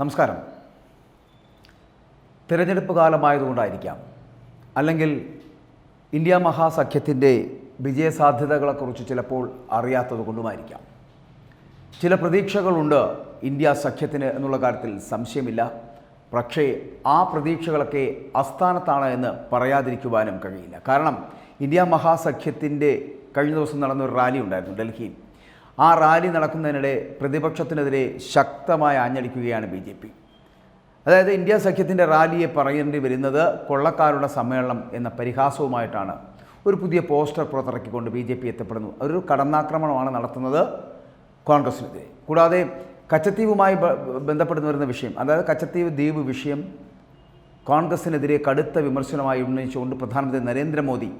നമസ്കാരം. തിരഞ്ഞെടുപ്പ് കാലമായതുകൊണ്ടായിരിക്കാം. അല്ലെങ്കിൽ ഇന്ത്യ മഹാസഖ്യത്തിന്റെ വിജയസാധ്യതകളെക്കുറിച്ച് ചിലപ്പോൾ അറിയാത്തത് കൊണ്ടുമായിരിക്കാം. ചില പ്രതീക്ഷകളുണ്ട് ഇന്ത്യ സഖ്യത്തിന് എന്നുള്ള കാര്യത്തിൽ സംശയമില്ല. പക്ഷേ ആ പ്രതീക്ഷകളൊക്കെ അസ്ഥാനത്താണ് എന്ന് പറയാതിരിക്കുവാനും കഴിയില്ല. കാരണം ഇന്ത്യ മഹാസഖ്യത്തിന്റെ കഴിഞ്ഞ ദിവസം നടന്ന ഒരു റാലി ഉണ്ടായിരുന്നു ഡൽഹിയിൽ. ആ റാലി നടക്കുന്നതിനിടെ പ്രതിപക്ഷത്തിനെതിരെ ശക്തമായി ആഞ്ഞടിക്കുകയാണ് ബി ജെ പി. അതായത് ഇന്ത്യ സഖ്യത്തിന്റെ റാലിയെ പറയേണ്ടി വരുന്നത് കൊള്ളക്കാരുടെ സമ്മേളനം എന്ന പരിഹാസവുമായിട്ടാണ്. ഒരു പുതിയ പോസ്റ്റർ പുറത്തിറക്കിക്കൊണ്ട് ബി ജെ പി എത്തപ്പെടുന്നു. അതൊരു കടന്നാക്രമണമാണ് നടത്തുന്നത് കോൺഗ്രസിനെതിരെ. കൂടാതെ കച്ചത്തീവുമായി ബന്ധപ്പെട്ട് വരുന്ന വിഷയം അതായത് കച്ചത്തീവ് ദ്വീപ് വിഷയം കോൺഗ്രസിനെതിരെ കടുത്ത വിമർശനമായി ഉന്നയിച്ചുകൊണ്ട് പ്രധാനമന്ത്രി നരേന്ദ്രമോദി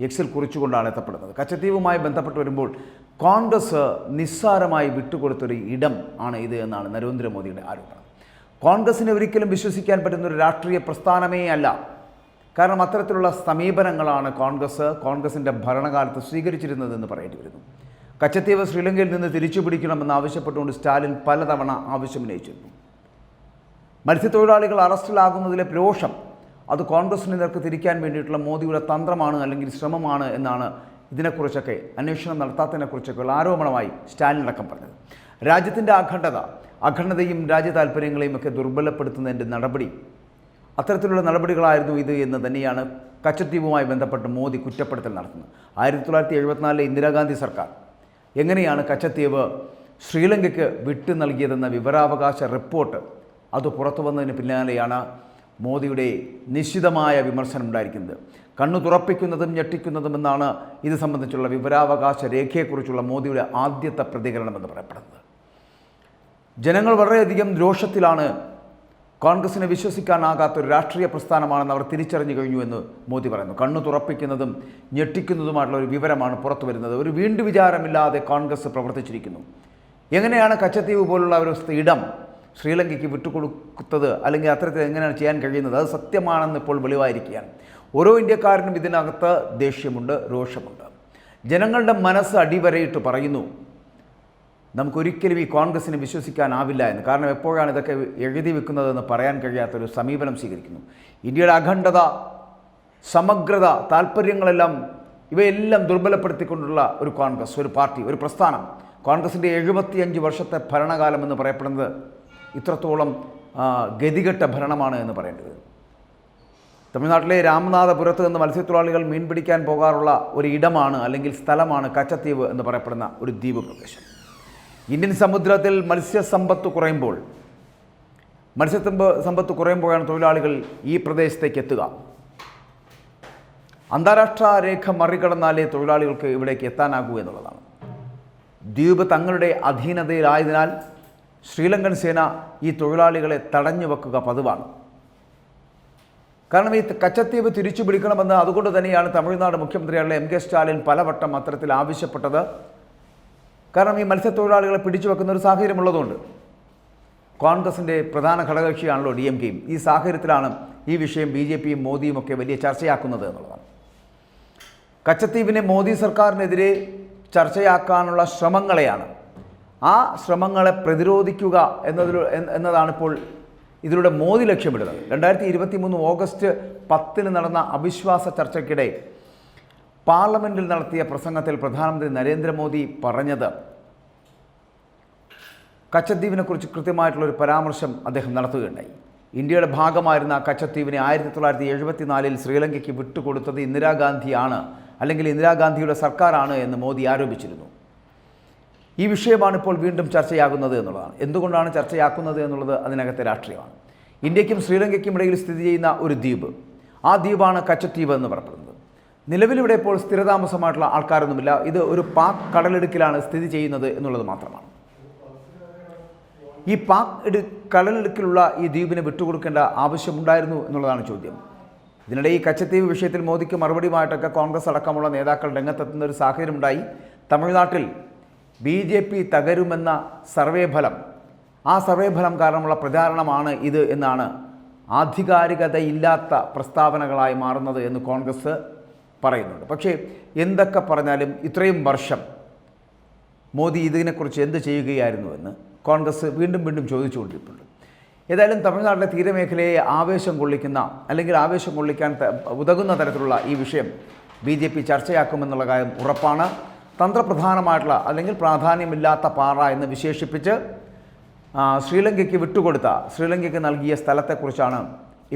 എക്സിൽ കുറിച്ചുകൊണ്ടാണ് എത്തപ്പെടുന്നത്. കച്ചത്തീവുമായി ബന്ധപ്പെട്ട് വരുമ്പോൾ കോൺഗ്രസ് നിസ്സാരമായി വിട്ടുകൊടുത്തൊരു ഇടം ആണ് ഇത് എന്നാണ് നരേന്ദ്രമോദിയുടെ ആരോപണം. കോൺഗ്രസിനെ ഒരിക്കലും വിശ്വസിക്കാൻ പറ്റുന്ന ഒരു രാഷ്ട്രീയ പ്രസ്ഥാനമേ അല്ല. കാരണം അത്തരത്തിലുള്ള സമീപനങ്ങളാണ് കോൺഗ്രസ് കോൺഗ്രസിന്റെ ഭരണകാലത്ത് സ്വീകരിച്ചിരുന്നതെന്ന് പറയേണ്ടി വരുന്നു. കച്ചത്തീവ് ശ്രീലങ്കയിൽ നിന്ന് തിരിച്ചു പിടിക്കണമെന്ന് ആവശ്യപ്പെട്ടുകൊണ്ട് സ്റ്റാലിൻ പലതവണ ആവശ്യമുന്നയിച്ചിരുന്നു മത്സ്യത്തൊഴിലാളികൾ അറസ്റ്റിലാകുന്നതിലെ രോഷം അത് കോൺഗ്രസിന് നേർക്ക് തിരിക്കാൻ വേണ്ടിയിട്ടുള്ള മോദിയുടെ തന്ത്രമാണ് അല്ലെങ്കിൽ ശ്രമമാണ് എന്നാണ് ഇതിനെക്കുറിച്ചൊക്കെ അന്വേഷണം നടത്താത്തതിനെക്കുറിച്ചൊക്കെയുള്ള ആരോപണമായി സ്റ്റാലിൻ അടക്കം പറഞ്ഞത്. രാജ്യത്തിന്റെ അഖണ്ഡത അഖണ്ഡതയും രാജ്യ താല്പര്യങ്ങളെയും ഒക്കെ ദുർബലപ്പെടുത്തുന്നതിന്റെ നടപടി അത്തരത്തിലുള്ള നടപടികളായിരുന്നു ഇത് എന്ന് തന്നെയാണ് കച്ചദ്വീപുമായി ബന്ധപ്പെട്ട് മോദി കുറ്റപ്പെടുത്തൽ നടത്തുന്നത്. ആയിരത്തി തൊള്ളായിരത്തി എഴുപത്തിനാലിലെ ഇന്ദിരാഗാന്ധി സർക്കാർ എങ്ങനെയാണ് കച്ചദ്വീപ് ശ്രീലങ്കയ്ക്ക് വിട്ടു നൽകിയതെന്ന വിവരാവകാശ റിപ്പോർട്ട് അത് പുറത്തു വന്നതിന് പിന്നാലെയാണ് മോദിയുടെ നിശ്ചിതമായ വിമർശനം ഉണ്ടായിരിക്കുന്നത്. കണ്ണു തുറപ്പിക്കുന്നതും ഞെട്ടിക്കുന്നതും എന്നാണ് ഇത് സംബന്ധിച്ചുള്ള വിവരാവകാശ രേഖയെക്കുറിച്ചുള്ള മോദിയുടെ ആദ്യത്തെ പ്രതികരണം എന്ന് പറയപ്പെടുന്നത്. ജനങ്ങൾ വളരെയധികം രോഷത്തിലാണ് കോൺഗ്രസിനെ വിശ്വസിക്കാനാകാത്ത ഒരു രാഷ്ട്രീയ പ്രസ്ഥാനമാണെന്ന് അവർ തിരിച്ചറിഞ്ഞു കഴിഞ്ഞു എന്ന് മോദി പറയുന്നു. കണ്ണു തുറപ്പിക്കുന്നതും ഞെട്ടിക്കുന്നതുമായിട്ടുള്ള ഒരു വിവരമാണ് പുറത്തു വരുന്നത്. ഒരു വീണ്ടു വിചാരമില്ലാതെ കോൺഗ്രസ് പ്രവർത്തിച്ചിരിക്കുന്നു. എങ്ങനെയാണ് കച്ചത്തീവ് പോലുള്ള ഒരു ഇടം ശ്രീലങ്കയ്ക്ക് വിട്ടുകൊടുത്തത് അല്ലെങ്കിൽ അത്തരത്തിൽ എങ്ങനെയാണ് ചെയ്യാൻ കഴിയുന്നത്? അത് സത്യമാണെന്ന് ഇപ്പോൾ വെളിവായിരിക്കുകയാണ്. ഓരോ ഇന്ത്യക്കാരനും ഇതിനകത്ത് ദേഷ്യമുണ്ട് രോഷമുണ്ട്. ജനങ്ങളുടെ മനസ്സ് അടിവരയിട്ട് പറയുന്നു നമുക്കൊരിക്കലും ഈ കോൺഗ്രസിനെ വിശ്വസിക്കാനാവില്ല എന്ന്. കാരണം എപ്പോഴാണ് ഇതൊക്കെ എഴുതി വെക്കുന്നതെന്ന് പറയാൻ കഴിയാത്തൊരു സമീപനം സ്വീകരിക്കുന്നു. ഇന്ത്യയുടെ അഖണ്ഡത സമഗ്രത താല്പര്യങ്ങളെല്ലാം ഇവയെല്ലാം ദുർബലപ്പെടുത്തിക്കൊണ്ടുള്ള ഒരു കോൺഗ്രസ് ഒരു പാർട്ടി ഒരു പ്രസ്ഥാനം. കോൺഗ്രസിന്റെ എഴുപത്തിയഞ്ച് വർഷത്തെ ഭരണകാലം എന്ന് പറയപ്പെടുന്നത് ഇത്രത്തോളം ഗതികെട്ട ഭരണമാണ് എന്ന് പറയേണ്ടത്. തമിഴ്നാട്ടിലെ രാമനാഥപുരത്ത് നിന്ന് മത്സ്യത്തൊഴിലാളികൾ മീൻ പിടിക്കാൻ പോകാറുള്ള ഒരു ഇടമാണ് അല്ലെങ്കിൽ സ്ഥലമാണ് കച്ചത്തീവ് എന്ന് പറയപ്പെടുന്ന ഒരു ദ്വീപ് പ്രദേശം. ഇന്ത്യൻ സമുദ്രത്തിൽ മത്സ്യസമ്പത്ത് കുറയുമ്പോൾ മത്സ്യത്തമ്പ സമ്പത്ത് കുറയുമ്പോഴാണ് തൊഴിലാളികൾ ഈ പ്രദേശത്തേക്ക് എത്തുക. അന്താരാഷ്ട്ര രേഖ മറികടന്നാലേ തൊഴിലാളികൾക്ക് ഇവിടേക്ക് എത്താനാകൂ എന്നുള്ളതാണ്. ദ്വീപ് തങ്ങളുടെ അധീനതയിലായതിനാൽ ശ്രീലങ്കൻ സേന ഈ തൊഴിലാളികളെ തടഞ്ഞു വെക്കുക പതിവാണ്. കാരണം ഈ കച്ചത്തീവ് തിരിച്ചു പിടിക്കണമെന്ന് അതുകൊണ്ട് തന്നെയാണ് തമിഴ്നാട് മുഖ്യമന്ത്രിയായുള്ള എം കെ സ്റ്റാലിൻ പലവട്ടം അത്തരത്തിൽ ആവശ്യപ്പെട്ടത്. കാരണം ഈ മത്സ്യത്തൊഴിലാളികളെ പിടിച്ചു വെക്കുന്ന ഒരു സാഹചര്യമുള്ളതുകൊണ്ട് കോൺഗ്രസിന്റെ പ്രധാന ഘടകകക്ഷിയാണല്ലോ ഡി എം കെയും. ഈ സാഹചര്യത്തിലാണ് ഈ വിഷയം ബി ജെ പിയും മോദിയും ഒക്കെ വലിയ ചർച്ചയാക്കുന്നത് എന്നുള്ളതാണ്. കച്ചത്തീവിനെ മോദി സർക്കാരിനെതിരെ ചർച്ചയാക്കാനുള്ള ശ്രമങ്ങളെയാണ് ആ ശ്രമങ്ങളെ പ്രതിരോധിക്കുക എന്നതിൽ എന്ന- എന്നതാണ് ഇപ്പോൾ ഇതിലൂടെ മോദി ലക്ഷ്യമിടുന്നത്. രണ്ടായിരത്തി ഇരുപത്തി മൂന്ന് ഓഗസ്റ്റ് പത്തിന് നടന്ന അവിശ്വാസ ചർച്ചയ്ക്കിടെ പാർലമെന്റിൽ നടത്തിയ പ്രസംഗത്തിൽ പ്രധാനമന്ത്രി നരേന്ദ്രമോദി പറഞ്ഞത് കച്ചദ്വീപിനെക്കുറിച്ച് കൃത്യമായിട്ടുള്ള ഒരു പരാമർശം അദ്ദേഹം നടത്തുകയുണ്ടായി. ഇന്ത്യയുടെ ഭാഗമായിരുന്ന കച്ചദ്വീപിനെ ആയിരത്തി തൊള്ളായിരത്തി എഴുപത്തി നാലിൽ ശ്രീലങ്കയ്ക്ക് വിട്ടുകൊടുത്തത് ഇന്ദിരാഗാന്ധിയാണ് അല്ലെങ്കിൽ ഇന്ദിരാഗാന്ധിയുടെ സർക്കാരാണ് എന്ന് മോദി ആരോപിച്ചിരുന്നു. ഈ വിഷയമാണ് ഇപ്പോൾ വീണ്ടും ചർച്ചയാകുന്നത് എന്നുള്ളതാണ്. എന്തുകൊണ്ടാണ് ചർച്ചയാക്കുന്നത് എന്നുള്ളത് അതിനകത്തെ രാഷ്ട്രീയമാണ്. ഇന്ത്യക്കും ശ്രീലങ്കയ്ക്കും ഇടയിൽ സ്ഥിതി ചെയ്യുന്ന ഒരു ദ്വീപ്. ആ ദ്വീപാണ് കച്ചദ്വീപ് എന്ന് പറയപ്പെടുന്നത്. നിലവിലിവിടെ ഇപ്പോൾ സ്ഥിരതാമസമായിട്ടുള്ള ആൾക്കാരൊന്നുമില്ല. ഇത് ഒരു പാക് കടലിടുക്കിലാണ് സ്ഥിതി ചെയ്യുന്നത് എന്നുള്ളത് മാത്രമാണ്. ഈ പാക് ഇടു കടലിടുക്കിലുള്ള ഈ ദ്വീപിനെ വിട്ടുകൊടുക്കേണ്ട ആവശ്യമുണ്ടായിരുന്നു എന്നുള്ളതാണ് ചോദ്യം. ഇതിനിടെ ഈ കച്ചദ്വീപ് വിഷയത്തിൽ മോദിക്ക് മറുപടിയുമായിട്ടൊക്കെ കോൺഗ്രസ് അടക്കമുള്ള നേതാക്കൾ രംഗത്തെത്തുന്ന ഒരു സാഹചര്യമുണ്ടായി. തമിഴ്നാട്ടിൽ ബി ജെ പി തകരുമെന്ന സർവേ ഫലം ആ സർവേ ഫലം കാരണമുള്ള പ്രചാരണമാണ് ഇത് എന്നാണ് ആധികാരികതയില്ലാത്ത പ്രസ്താവനകളായി മാറുന്നത് എന്ന് കോൺഗ്രസ് പറയുന്നുണ്ട്. പക്ഷേ എന്തൊക്കെ പറഞ്ഞാലും ഇത്രയും വർഷം മോദി ഇതിനെക്കുറിച്ച് എന്ത് ചെയ്യുകയായിരുന്നു എന്ന് കോൺഗ്രസ് വീണ്ടും വീണ്ടും ചോദിച്ചുകൊണ്ടിരിപ്പുണ്ട്. ഏതായാലും തമിഴ്നാട്ടിലെ തീരമേഖലയെ ആവേശം കൊള്ളിക്കുന്ന അല്ലെങ്കിൽ ആവേശം കൊള്ളിക്കാൻ ഉതകുന്ന തരത്തിലുള്ള ഈ വിഷയം ബി ചർച്ചയാക്കുമെന്നുള്ള കാര്യം ഉറപ്പാണ്. തന്ത്രപ്രധാനമായിട്ടുള്ള അല്ലെങ്കിൽ പ്രാധാന്യമില്ലാത്ത പാറ എന്ന് വിശേഷിപ്പിച്ച് ശ്രീലങ്കയ്ക്ക് വിട്ടുകൊടുത്ത ശ്രീലങ്കയ്ക്ക് നൽകിയ സ്ഥലത്തെക്കുറിച്ചാണ്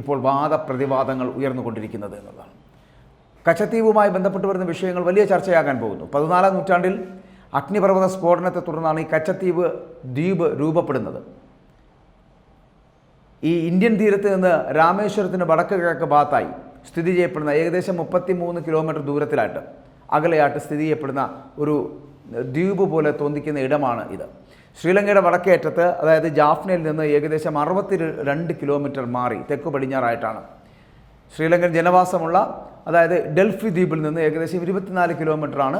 ഇപ്പോൾ വാദപ്രതിവാദങ്ങൾ ഉയർന്നുകൊണ്ടിരിക്കുന്നത് എന്നുള്ളതാണ് കച്ചത്തീവുമായി ബന്ധപ്പെട്ട് വരുന്ന വിഷയങ്ങൾ വലിയ ചർച്ചയാകാൻ പോകുന്നു. പതിനാലാം നൂറ്റാണ്ടിൽ അഗ്നിപർവത സ്ഫോടനത്തെ തുടർന്നാണ് ഈ കച്ചത്തീവ് ദ്വീപ് രൂപപ്പെടുന്നത്. ഈ ഇന്ത്യൻ തീരത്ത് നിന്ന് രാമേശ്വരത്തിന് വടക്ക് കിഴക്ക് ഭാഗത്തായി സ്ഥിതി ചെയ്യപ്പെടുന്ന ഏകദേശം മുപ്പത്തി മൂന്ന് കിലോമീറ്റർ ദൂരത്തിലായിട്ട് അകലെയായിട്ട് സ്ഥിതി ചെയ്യപ്പെടുന്ന ഒരു ദ്വീപ് പോലെ തോന്നിക്കുന്ന ഇടമാണ് ഇത്. ശ്രീലങ്കയുടെ വടക്കേറ്റത്ത് അതായത് ജാഫ്നയിൽ നിന്ന് ഏകദേശം അറുപത്തി രണ്ട് കിലോമീറ്റർ മാറി തെക്ക് പടിഞ്ഞാറായിട്ടാണ്. ശ്രീലങ്കൻ ജനവാസമുള്ള അതായത് ഡൽഫി ദ്വീപിൽ നിന്ന് ഏകദേശം ഇരുപത്തിനാല് കിലോമീറ്ററാണ്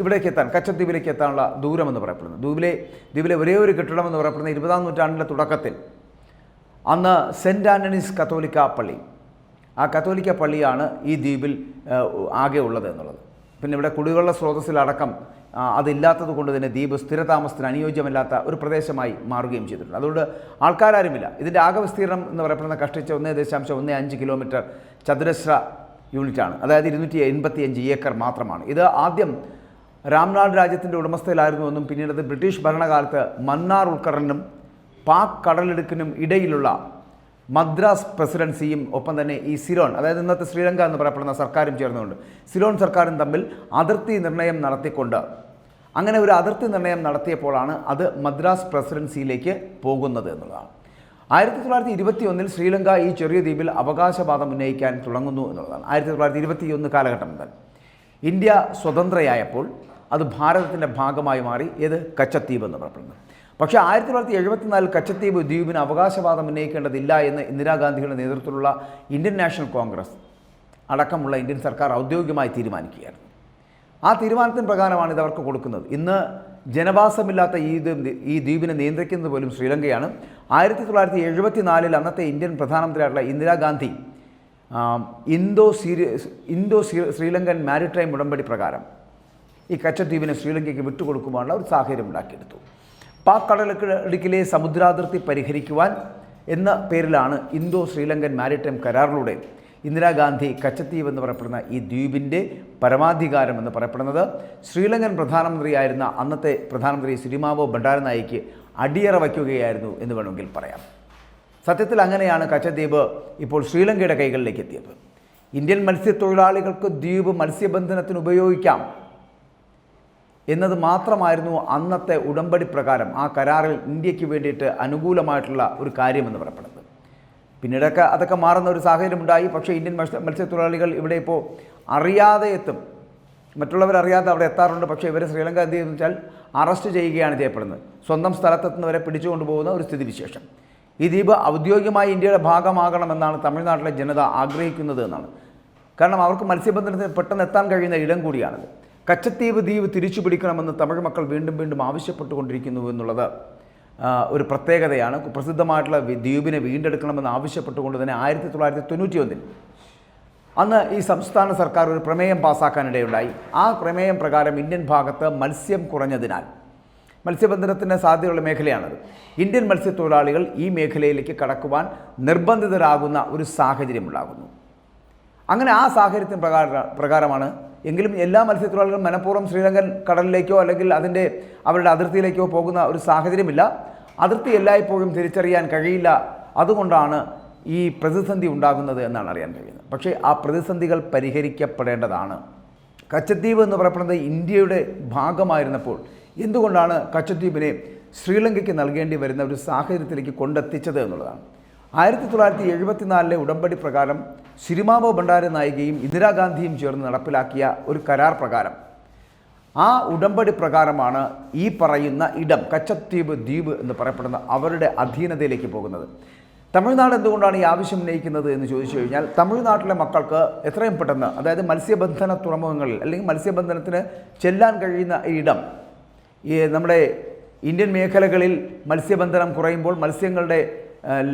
ഇവിടേക്ക് എത്താൻ കച്ചദ്വീപിലേക്ക് എത്താനുള്ള ദൂരമെന്ന് പറയപ്പെടുന്നത്. ദ്വീപിലെ ദ്വീപിലെ ഒരേ ഒരു കെട്ടിടമെന്ന് പറയപ്പെടുന്ന ഇരുപതാം നൂറ്റാണ്ടിന്റെ തുടക്കത്തിൽ അന്ന് സെന്റ് ആന്റണീസ് കത്തോലിക്ക പള്ളി. ആ കത്തോലിക്ക പള്ളിയാണ് ഈ ദ്വീപിൽ ആകെ ഉള്ളത് എന്നുള്ളത്. പിന്നെ ഇവിടെ കുടിവെള്ള സ്രോതസ്സിലടക്കം അതില്ലാത്തത് കൊണ്ട് തന്നെ ദ്വീപ് സ്ഥിരതാമസത്തിന് അനുയോജ്യമല്ലാത്ത ഒരു പ്രദേശമായി മാറുകയും ചെയ്തിട്ടുണ്ട്. അതുകൊണ്ട് ആൾക്കാരാരുമില്ല. ഇതിന്റെ ആകെ വിസ്തീർണം എന്ന് പറയപ്പെടുന്ന കഷ്ടിച്ച ഒന്നേ ദശാംശം ഒന്നേ അഞ്ച് കിലോമീറ്റർ ചതുരശ്ര യൂണിറ്റാണ്. അതായത് ഇരുന്നൂറ്റി എൺപത്തി അഞ്ച് ഏക്കർ മാത്രമാണ്. ഇത് ആദ്യം രാംനാട് രാജ്യത്തിന്റെ ഉടമസ്ഥയിലായിരുന്നുവെന്നും പിന്നീട് ബ്രിട്ടീഷ് ഭരണകാലത്ത് മന്നാർ ഉൾക്കടലിനും പാക് കടലിടുക്കിനും ഇടയിലുള്ള മദ്രാസ് പ്രസിഡൻസിയും ഒപ്പം തന്നെ ഈ സിലോൺ അതായത് ഇന്നത്തെ ശ്രീലങ്ക എന്ന് പറയപ്പെടുന്ന സർക്കാരും ചേർന്നുകൊണ്ട് സിലോൺ സർക്കാരും തമ്മിൽ അതിർത്തി നിർണയം നടത്തിക്കൊണ്ട് അങ്ങനെ ഒരു അതിർത്തി നിർണയം നടത്തിയപ്പോഴാണ് അത് മദ്രാസ് പ്രസിഡൻസിയിലേക്ക് പോകുന്നത് എന്നുള്ളതാണ്. ആയിരത്തി തൊള്ളായിരത്തി ഇരുപത്തി ഒന്നിൽ ശ്രീലങ്ക ഈ ചെറിയ ദ്വീപിൽ അവകാശവാദം ഉന്നയിക്കാൻ തുടങ്ങുന്നു എന്നുള്ളതാണ്. ആയിരത്തി തൊള്ളായിരത്തി ഇരുപത്തി ഒന്ന് കാലഘട്ടം മുതൽ ഇന്ത്യ സ്വതന്ത്രയായപ്പോൾ അത് ഭാരതത്തിന്റെ ഭാഗമായി മാറി ഏത് കച്ചത്തീപ് എന്ന് പറയപ്പെടുന്നത്. പക്ഷേ ആയിരത്തി തൊള്ളായിരത്തി എഴുപത്തിനാലിൽ കച്ചത്തീപ് ദ്വീപിന് അവകാശവാദം ഉന്നയിക്കേണ്ടതില്ല എന്ന് ഇന്ദിരാഗാന്ധിയുടെ നേതൃത്വത്തിലുള്ള ഇന്ത്യൻ നാഷണൽ കോൺഗ്രസ് അടക്കമുള്ള ഇന്ത്യൻ സർക്കാർ ഔദ്യോഗികമായി തീരുമാനിക്കുകയായിരുന്നു. ആ തീരുമാനത്തിന് പ്രകാരമാണ് ഇത് അവർക്ക് കൊടുക്കുന്നത്. ഇന്ന് ജനവാസമില്ലാത്ത ഈ ഈ ദ്വീപിനെ നിയന്ത്രിക്കുന്നത് പോലും ശ്രീലങ്കയാണ്. ആയിരത്തി തൊള്ളായിരത്തി എഴുപത്തിനാലിൽ അന്നത്തെ ഇന്ത്യൻ പ്രധാനമന്ത്രിയായിട്ടുള്ള ഇന്ദിരാഗാന്ധി ഇന്തോ സീരി ഇന്തോ ശ്രീ- ശ്രീലങ്കൻ മാരിടൈം ഉടമ്പടി പ്രകാരം ഈ കച്ചദ്വീപിനെ ശ്രീലങ്കയ്ക്ക് വിട്ടുകൊടുക്കുവാനുള്ള ഒരു സാഹചര്യം ഉണ്ടാക്കിയെടുത്തു. പാക് കടലക്കിടുക്കിലെ സമുദ്രാതിർത്തി പരിഹരിക്കുവാൻ എന്ന പേരിലാണ് ഇന്തോ ശ്രീലങ്കൻ മാരിടൈം കരാറിലൂടെ ഇന്ദിരാഗാന്ധി കച്ചത്തീവ് എന്ന് പറയപ്പെടുന്ന ഈ ദ്വീപിന്റെ പരമാധികാരം എന്ന് പറയപ്പെടുന്നത്. ശ്രീലങ്കൻ പ്രധാനമന്ത്രിയായിരുന്ന അന്നത്തെ പ്രധാനമന്ത്രി സിരിമാവോ ഭണ്ഡാരനായിക്ക് അടിയറ വയ്ക്കുകയായിരുന്നു എന്ന് വേണമെങ്കിൽ പറയാം. സത്യത്തിൽ അങ്ങനെയാണ് കച്ചദ്വീപ് ഇപ്പോൾ ശ്രീലങ്കയുടെ കൈകളിലേക്ക് എത്തിയത്. ഇന്ത്യൻ മത്സ്യത്തൊഴിലാളികൾക്ക് ദ്വീപ് മത്സ്യബന്ധനത്തിന് ഉപയോഗിക്കാം. എന്നത് മാത്രമായിരുന്നു അന്നത്തെ ഉടമ്പടി പ്രകാരം ആ കരാറിൽ ഇന്ത്യയ്ക്ക് വേണ്ടിയിട്ട് അനുകൂലമായിട്ടുള്ള ഒരു കാര്യമെന്ന് പറയപ്പെടുന്നത്. പിന്നീടൊക്കെ അതൊക്കെ മാറുന്ന ഒരു സാഹചര്യം ഉണ്ടായി പക്ഷേ ഇന്ത്യൻ മത്സ്യ മത്സ്യത്തൊഴിലാളികൾ ഇവിടെ ഇപ്പോൾ അറിയാതെ എത്തും. മറ്റുള്ളവരറിയാതെ അവിടെ എത്താറുണ്ട്. പക്ഷേ ഇവരെ ശ്രീലങ്ക എന്ത് ചെയ്യുന്നു വെച്ചാൽ അറസ്റ്റ് ചെയ്യുകയാണ് ചെയ്യപ്പെടുന്നത്. സ്വന്തം സ്ഥലത്തെത്തുന്നവരെ പിടിച്ചുകൊണ്ട് പോകുന്ന ഒരു സ്ഥിതിവിശേഷം. ഈ ദ്വീപ് ഔദ്യോഗികമായി ഇന്ത്യയുടെ ഭാഗമാകണമെന്നാണ് തമിഴ്നാട്ടിലെ ജനത ആഗ്രഹിക്കുന്നത് എന്നാണ്. കാരണം അവർക്ക് മത്സ്യബന്ധനത്തിന് പെട്ടെന്ന് എത്താൻ കഴിയുന്ന ഇടം കൂടിയാണത്. കച്ചത്തീവ് ദ്വീപ് തിരിച്ചു പിടിക്കണമെന്ന് തമിഴ് മക്കൾ വീണ്ടും വീണ്ടും ആവശ്യപ്പെട്ടുകൊണ്ടിരിക്കുന്നു എന്നുള്ളത് ഒരു പ്രത്യേകതയാണ്. പ്രസിദ്ധമായിട്ടുള്ള ദ്വീപിനെ വീണ്ടെടുക്കണമെന്ന് ആവശ്യപ്പെട്ടുകൊണ്ട് തന്നെ ആയിരത്തി തൊള്ളായിരത്തി തൊണ്ണൂറ്റി ഒന്നിൽ അന്ന് ഈ സംസ്ഥാന സർക്കാർ ഒരു പ്രമേയം പാസ്സാക്കാനിടയുണ്ടായി ആ പ്രമേയം പ്രകാരം ഇന്ത്യൻ ഭാഗത്ത് മത്സ്യം കുറഞ്ഞതിനാൽ മത്സ്യബന്ധനത്തിന് സാധ്യതയുള്ള മേഖലയാണത്. ഇന്ത്യൻ മത്സ്യത്തൊഴിലാളികൾ ഈ മേഖലയിലേക്ക് കടക്കുവാൻ നിർബന്ധിതരാകുന്ന ഒരു സാഹചര്യം ഉണ്ടാകുന്നു അങ്ങനെ ആ സാഹചര്യത്തിന് പ്രകാര പ്രകാരമാണ് എങ്കിലും എല്ലാ മത്സ്യത്തൊഴിലാളികളും മനഃപൂർവം ശ്രീലങ്കൻ കടലിലേക്കോ അല്ലെങ്കിൽ അതിന്റെ അവരുടെ അതിർത്തിയിലേക്കോ പോകുന്ന ഒരു സാഹചര്യമില്ല. അതിർത്തി എല്ലായ്പ്പോഴും തിരിച്ചറിയാൻ കഴിയില്ല. അതുകൊണ്ടാണ് ഈ പ്രതിസന്ധി ഉണ്ടാകുന്നത് എന്നാണ് അറിയാൻ കഴിയുന്നത്. പക്ഷേ ആ പ്രതിസന്ധികൾ പരിഹരിക്കപ്പെടേണ്ടതാണ്. കച്ചദ്വീപ് എന്ന് പറയപ്പെടുന്നത് ഇന്ത്യയുടെ ഭാഗമായിരുന്നപ്പോൾ എന്തുകൊണ്ടാണ് കച്ചദ്വീപിനെ ശ്രീലങ്കയ്ക്ക് നൽകേണ്ടി വരുന്ന ഒരു സാഹചര്യത്തിലേക്ക് കൊണ്ടെത്തിച്ചത് എന്നുള്ളതാണ്. ആയിരത്തി തൊള്ളായിരത്തി എഴുപത്തിനാലിലെ ഉടമ്പടി പ്രകാരം സിരിമാവോ ഭണ്ഡാര നായികയും ഇന്ദിരാഗാന്ധിയും ചേർന്ന് നടപ്പിലാക്കിയ ഒരു കരാർ പ്രകാരം. ആ ഉടമ്പടി പ്രകാരമാണ് ഈ പറയുന്ന ഇടം കച്ചദ്വീപ് ദ്വീപ് എന്ന് പറയപ്പെടുന്ന അവരുടെ അധീനതയിലേക്ക് പോകുന്നത്. തമിഴ്നാട് എന്തുകൊണ്ടാണ് ഈ ആവശ്യം ഉന്നയിക്കുന്നത് എന്ന് ചോദിച്ചു കഴിഞ്ഞാൽ തമിഴ്നാട്ടിലെ മക്കൾക്ക് എത്രയും പെട്ടെന്ന് അതായത് മത്സ്യബന്ധന തുറമുഖങ്ങളിൽ അല്ലെങ്കിൽ മത്സ്യബന്ധനത്തിന് ചെല്ലാൻ കഴിയുന്ന ഈ ഇടം ഈ നമ്മുടെ ഇന്ത്യൻ മേഖലകളിൽ മത്സ്യബന്ധനം കുറയുമ്പോൾ മത്സ്യങ്ങളുടെ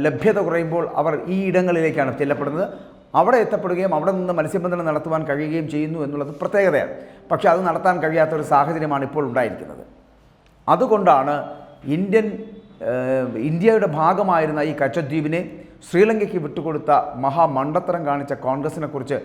ലഭ്യത കുറയുമ്പോൾ അവർ ഈ ഇടങ്ങളിലേക്കാണ് ചെല്ലപ്പെടുന്നത്. അവിടെ എത്തപ്പെടുകയും അവിടെ നിന്ന് മത്സ്യബന്ധനം നടത്തുവാൻ കഴിയുകയും ചെയ്യുന്നു എന്നുള്ളത് പ്രത്യേകതയാണ്. പക്ഷേ അത് നടത്താൻ കഴിയാത്ത ഒരു സാഹചര്യമാണ് ഇപ്പോൾ ഉണ്ടായിരിക്കുന്നത്. അതുകൊണ്ടാണ് ഇന്ത്യൻ ഇന്ത്യയുടെ ഭാഗമായിരുന്ന ഈ കച്ചദ്വീപിനെ ശ്രീലങ്കയ്ക്ക് വിട്ടുകൊടുത്ത മഹാമണ്ടത്തരം കാണിച്ച കോൺഗ്രസിനെക്കുറിച്ച്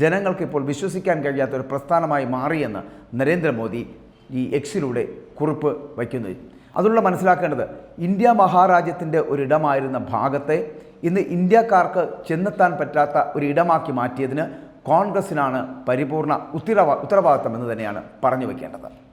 ജനങ്ങൾക്ക് ഇപ്പോൾ വിശ്വസിക്കാൻ കഴിയാത്ത ഒരു പ്രസ്ഥാനമായി മാറിയെന്ന് നരേന്ദ്രമോദി ഈ എക്സിലൂടെ കുറിപ്പ് വയ്ക്കുന്നു. അതുള്ള മനസ്സിലാക്കേണ്ടത് ഇന്ത്യ മഹാരാജ്യത്തിന്റെ ഒരിടമായിരുന്ന ഭാഗത്തെ ഇന്ന് ഇന്ത്യക്കാർക്ക് ചെന്നെത്താൻ പറ്റാത്ത ഒരു ഇടമാക്കി മാറ്റിയതിന് കോൺഗ്രസിനാണ് പരിപൂർണ ഉത്തരവാ ഉത്തരവാദിത്തം എന്ന് തന്നെയാണ് പറഞ്ഞു വയ്ക്കേണ്ടത്